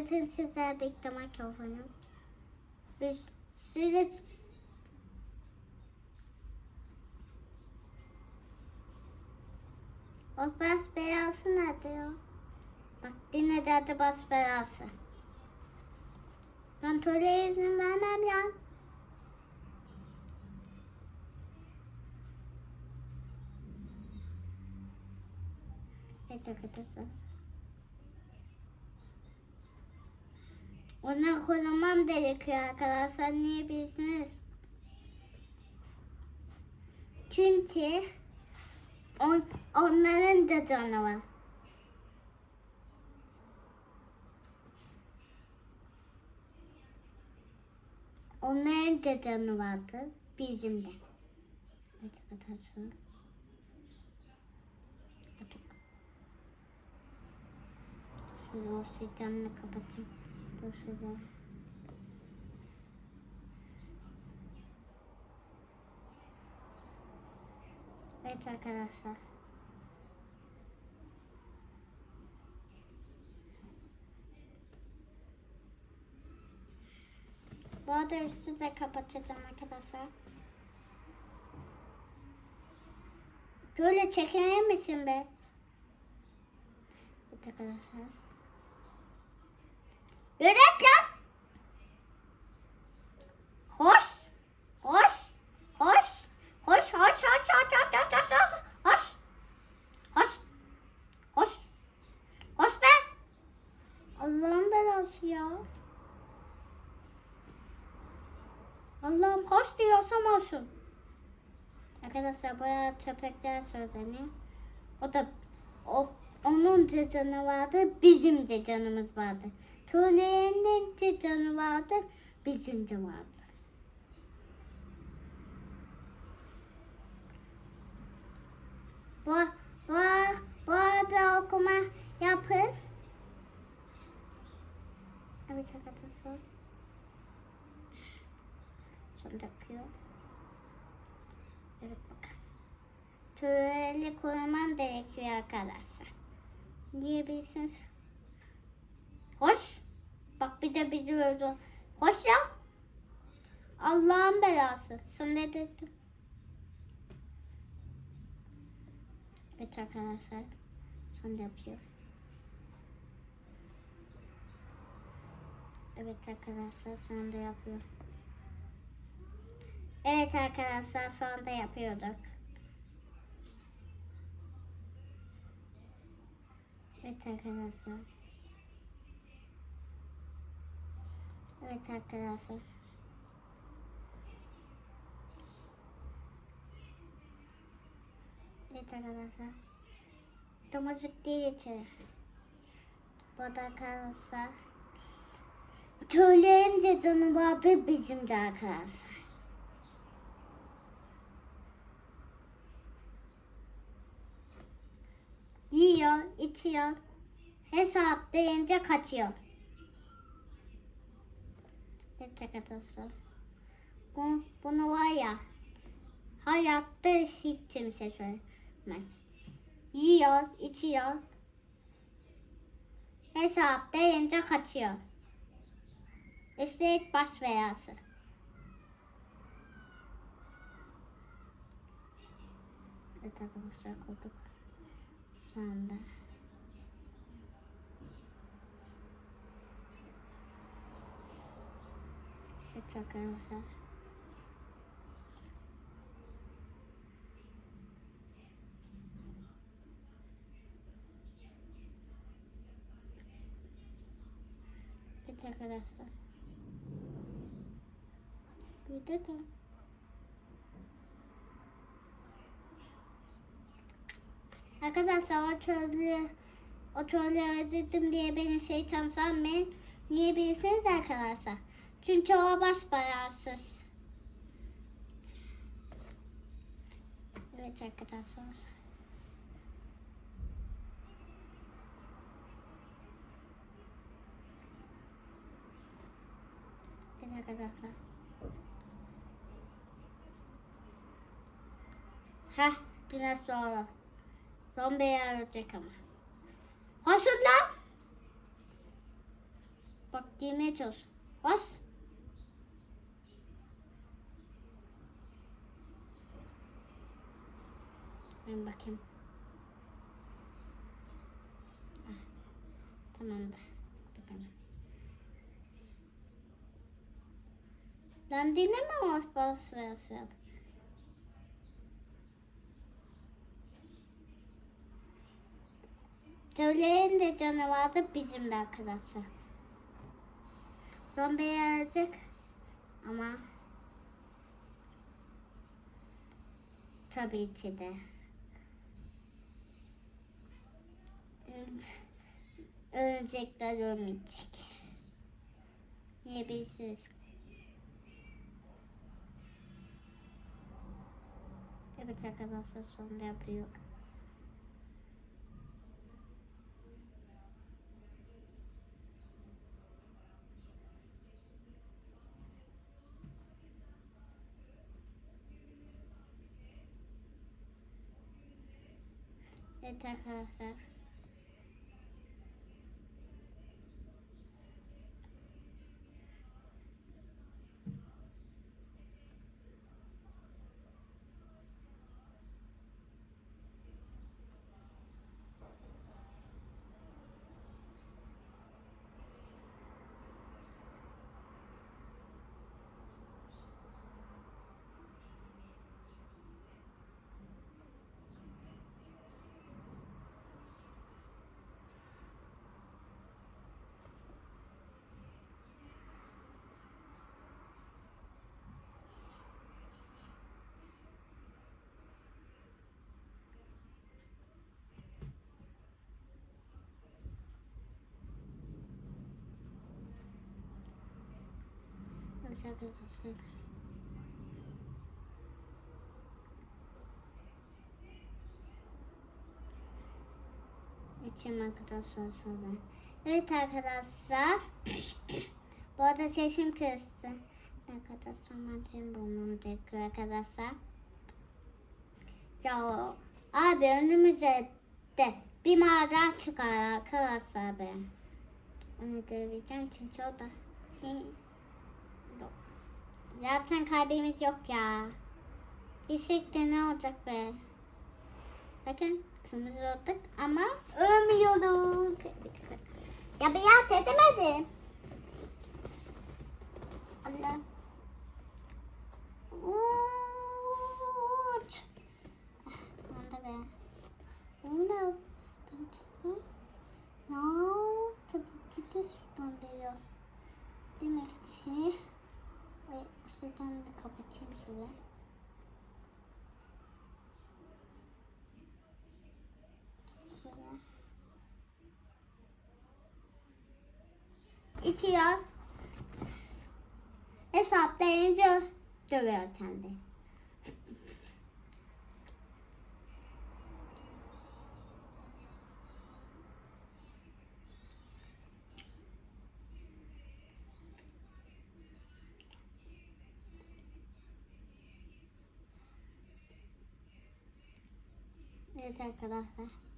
Bakın size bekleme mikrofonu. Üstüne O bas belası nerede ya? Bak yine de adı bas belası. Ben tuvalete izin vermem ya. Evet arkadaşlar. Onları kullanmam gerekiyor arkadaşlar. Niye bilirsiniz? Çünkü on, onların da canı var. Onların da canı vardı. Bizim de. Arkadaşlar. Şöyle oksijenini kapatayım. Size. Evet arkadaşlar. Bu arada üstü de kapatacağım arkadaşlar. Böyle çeker misin be? Evet arkadaşlar. Yönet lan! Hoş! Hoş! Hoş! Hoş! Hoş! Hoş! Hoş! Hoş! Hoş! Hoş! Hoş! Hoş! Hoş! Hoş be! Allah'ın belası ya. Allah'ım hoş diyorsam olsun. Arkadaşlar bayağı köpekler söyleniyor. O da o, onun da canı vardı, bizim de canımız vardı. Tuğle'nin de canı vardı, bizim de vardı. Bu, bu, bu arada okuma yapın. Evet arkadaşlar. Sonra yapıyor. Evet bakın. Tüyeli koymam gerekiyor arkadaşlar. Diyebilirsiniz. Hoş. Bak bir de bizi öldü. Hoş ya. Allah'ın belası. Sen ne dedin? Evet arkadaşlar. Son yapıyor. Evet arkadaşlar sonunda yapıyor. Evet arkadaşlar sonunda yapıyorduk. Evet arkadaşlar. Evet arkadaşlar. Evet arkadaşlar. Domuzluk değil içeri. Bu da arkadaşlar. Köylerin de canı vardı bizim de arkadaşlar. Yiyor, içiyor. Hesap deyince kaçıyor. Arkadaşlar. Bu, bunu var ya hayatta hiç kimse söylemez. Yiyor, içiyor. Hesap deyince kaçıyor. Üstelik baş belası. Evet arkadaşlar kurduk. Şu anda. Evet arkadaşlar. Evet arkadaşlar. Bir de de. Arkadaşlar o çocuğu o çocuğu öldürdüm diye beni şeytan sanmayın. Niye bilirsiniz arkadaşlar? Çünkü o basbayasız. Evet arkadaşlar. Evet arkadaşlar. Heh, yine sonra. Zombiye ölecek ama. Hoşun lan. Girmeye çalış. Bas. Ben bakayım. Ah, Tamamdır. Bakalım. Lan dinleme ama bas sıra sıra. Söyleyin de canavarı bizim de arkadaşlar. Zombi gelecek ama tabii ki de ölecekler ölmeyecek. Niye bilirsiniz? Evet arkadaşlar sonunda yapıyor. Evet arkadaşlar. Evet arkadaşlar. Geçeyim arkadaşlar şöyle. Evet arkadaşlar. Bu arada sesim kıstı. Arkadaşlar ben bulmam gerekiyor arkadaşlar. Ya abi önümüze de bir maden çıkar arkadaşlar be. Onu döveceğim çünkü o da. Zaten kalbimiz yok ya. Düşük de ne olacak be? Bakın kırmızı olduk ama ölmüyorduk. Ya bir yat edemedim. Allah. Uç. Ah, Onda be. Onda. No, tabii ki de geliyor. Demek ki ve şuradan da kapatayım. Şöyle. İtiyor. Hesaplayınca dövüyor kendi. Evet arkadaşlar.